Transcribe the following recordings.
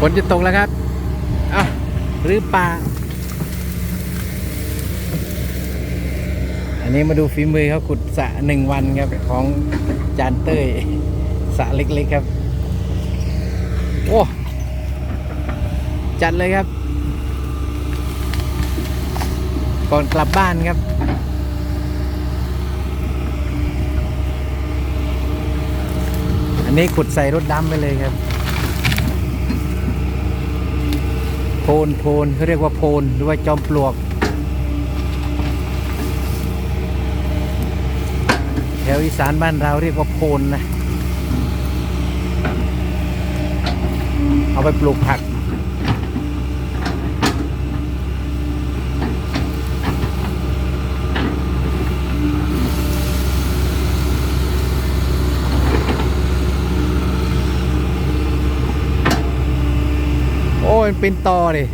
ฝนจะตกแล้วครับอะหรือปลาอันนี้มาดูฝีมือเขาขุดสระหนึ่งวันครับของจานเต้ยสระเล็กๆครับ โอ้จัดเลยครับ ก่อนกลับบ้านครับอันนี้ขุดใส่รถดำไปเลยครับ พนโพนเขาเรียกว่าโพนหรือว่าจอมปลวก แถวอีสานบ้านเราเรียกว่าโพนนะ เอาไปปลูกผัก ยมันเป็นตอเลย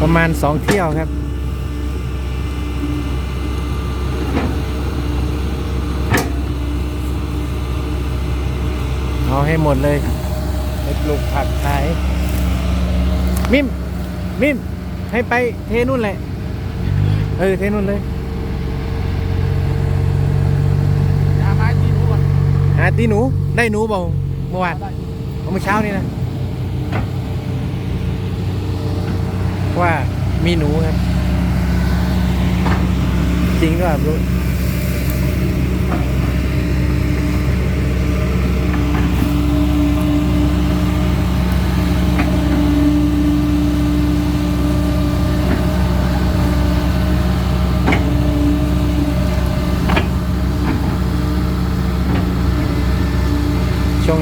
ประมาณสองเที่ยวครับเอาให้หมดเลยไปปลูกผักขาย มิม มิม ให้ไปเทนู่นแหละ เออ เทนู่นเลยยาไม้ที่รู้ก่อนหาตีหนู ได้หนูเปล่าเมื่อวานได้เมื่อเช้านี่นะ ว่ามีหนูครับ จริงก็แบบรู้ช่วง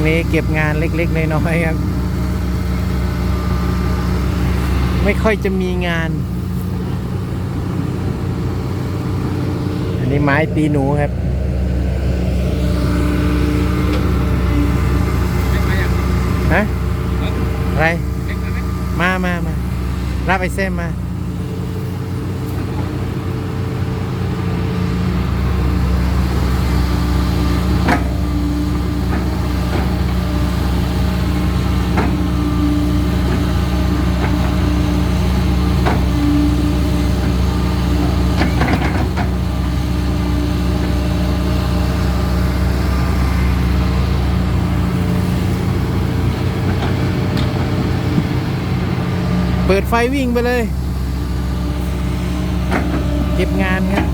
นี้เก็บงานเล็กๆน้อยๆครับ ไม่ค่อยจะมีงาน อันนี้ไม้ตีหนูครับฮะอะไรมามมามามารับไอเส้นมา เปิดไฟวิ่งไปเลย เก็บงานครับ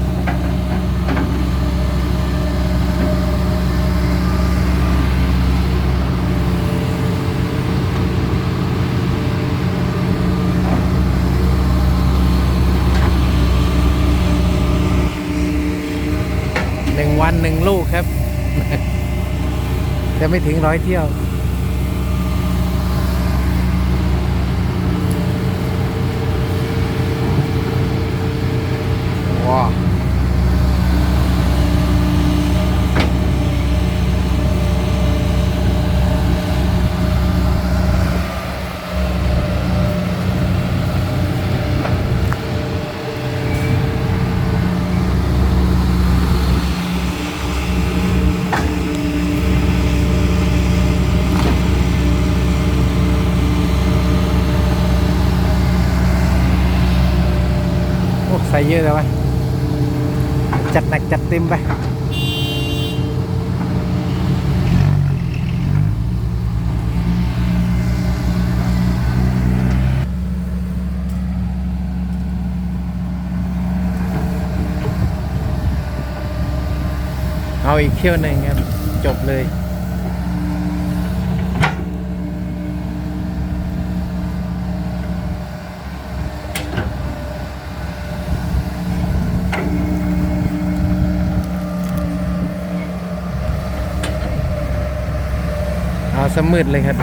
หนึ่งวันหนึ่งลูกครับ จะไม่ถึงร้อยเที่ยว ว้าวโอ้ใส่เยอะเลยวะ จัดหนักจัดเต็มไปเอาอีกเที่ยวหนึ่งครับ จบเลย สมืดเลยครับ